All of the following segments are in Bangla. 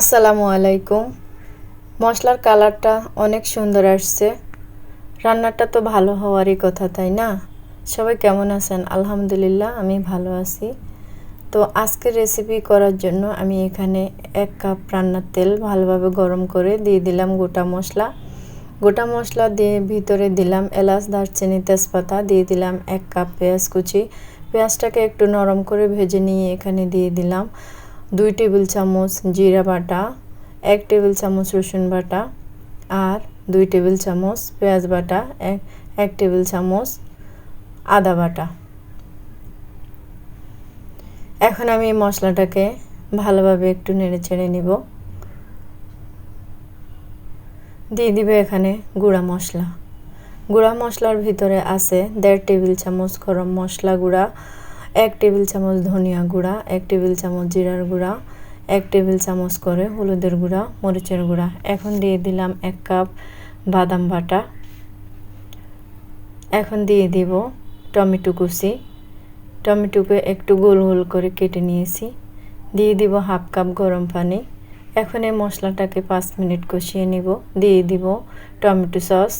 আসসালামু আলাইকুম। মশলার কালারটা অনেক সুন্দর আসছে। রান্নাটা তো ভালো হওয়ারই কথা, তাই না? সবাই কেমন আছেন? আলহামদুলিল্লাহ, আমি ভালো আছি। তো আজকের রেসিপি করার জন্য আমি এখানে এক কাপ রান্নার তেল ভালোভাবে গরম করে দিয়ে দিলাম গোটা মশলা। গোটা মশলা দিয়ে ভিতরে দিলাম এলাচ, দারচিনি, তেজপাতা, দিয়ে দিলাম এক কাপ পেঁয়াজ কুচি। পেঁয়াজটাকে একটু নরম করে ভেজে নিয়ে এখানে দিয়ে দিলাম। দুই টেবিল চামচ জিরা বাটা, এক টেবিল চামচ রসুন বাটা আর দুই টেবিল চামচ পেঁয়াজ বাটা, এক এক টেবিল চামচ আদা বাটা। এখন আমি এই মশলাটাকে ভালোভাবে একটু নেড়ে চেড়ে নিব। দিয়ে দিবে এখানে গুঁড়া মশলা। গুঁড়া মশলার ভিতরে আছে দেড় টেবিল চামচ গরম মশলা গুঁড়া এক টেবিল চামচ ধনিয়া গুঁড়া, এক টেবিল চামচ জিরার গুঁড়া, এক টেবিল চামচ করে হলুদের গুঁড়া, মরিচের গুঁড়া। এখন দিয়ে দিলাম এক কাপ বাদাম বাটা। এখন দিয়ে দিব টমেটো কুচি। টমেটোকে একটু গোল গোল করে কেটে নিয়েছি। দিয়ে দিব হাফ কাপ গরম পানি। এখন এই মশলাটাকে পাঁচ মিনিট কষিয়ে নিব। দিয়ে দিব টমেটো সস।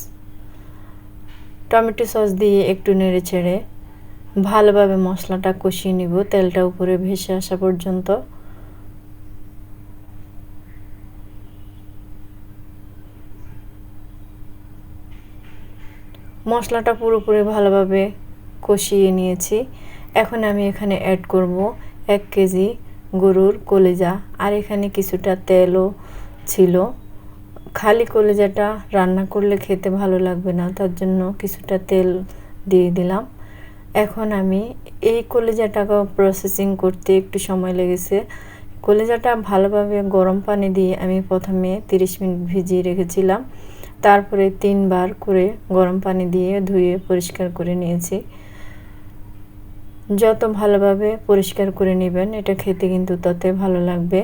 টমেটো সস দিয়ে একটু নেড়ে ছেড়ে ভালোভাবে মশলাটা কষিয়ে নিব, তেলটা উপরে ভেসে আসা পর্যন্ত। মশলাটা পুরোপুরি ভালোভাবে কষিয়ে নিয়েছি। এখন আমি এখানে অ্যাড করব এক কেজি গরুর কলেজা, আর এখানে কিছুটা তেলও ছিল। খালি কলেজাটা রান্না করলে খেতে ভালো লাগবে না, তার জন্য কিছুটা তেল দিয়ে দিলাম। এখন আমি এই কলেজাটাকে প্রসেসিং করতে একটু সময় লেগেছে। কলেজাটা ভালোভাবে গরম পানি দিয়ে আমি প্রথমে 30 মিনিট ভিজিয়ে রেখেছিলাম। তারপরে তিনবার করে গরম পানি দিয়ে ধুয়ে পরিষ্কার করে নিয়েছি। যত ভালোভাবে পরিষ্কার করে নেবেন, এটা খেতে কিন্তু ততই ভালো লাগবে।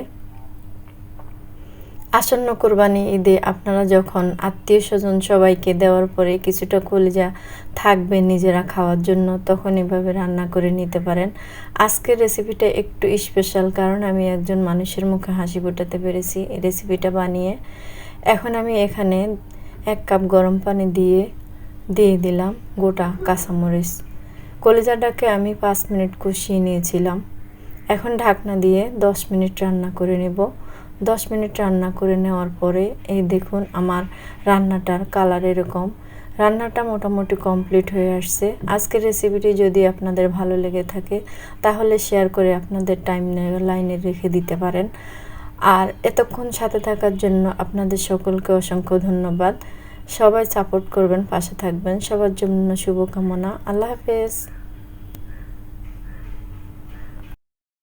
আসন্ন কোরবানি ঈদে আপনারা যখন আত্মীয় স্বজন সবাইকে দেওয়ার পরে কিছুটা কলিজা থাকবে নিজেরা খাওয়ার জন্য, তখন এভাবে রান্না করে নিতে পারেন। আজকের রেসিপিটা একটু স্পেশাল কারণ আমি একজন মানুষের মুখে হাসি ফোটাতে পেরেছি, এই রেসিপিটা বানিয়ে এখন আমি এখানে এক কাপ গরম পানি দিয়ে দিয়ে দিলাম গোটা কাঁচামরিচ। কলিজাটাকে আমি পাঁচ মিনিট কষিয়ে নিয়েছিলাম। এখন ঢাকনা দিয়ে দশ মিনিট রান্না করে নেব। দশ মিনিট রান্না করে নেওয়ার পরে, এই দেখুন আমার রান্নাটার কালার এরকম। রান্নাটা মোটামুটি কমপ্লিট হয়ে আসছে। আজকের রেসিপিটি যদি আপনাদের ভালো লেগে থাকে, তাহলে শেয়ার করে আপনাদের টাইম লাইনে রেখে দিতে পারেন। আর এতক্ষণ সাথে থাকার জন্য আপনাদের সকলকে অসংখ্য ধন্যবাদ। সবাই সাপোর্ট করবেন, পাশে থাকবেন। সবার জন্য শুভকামনা। আল্লাহ হাফেজ।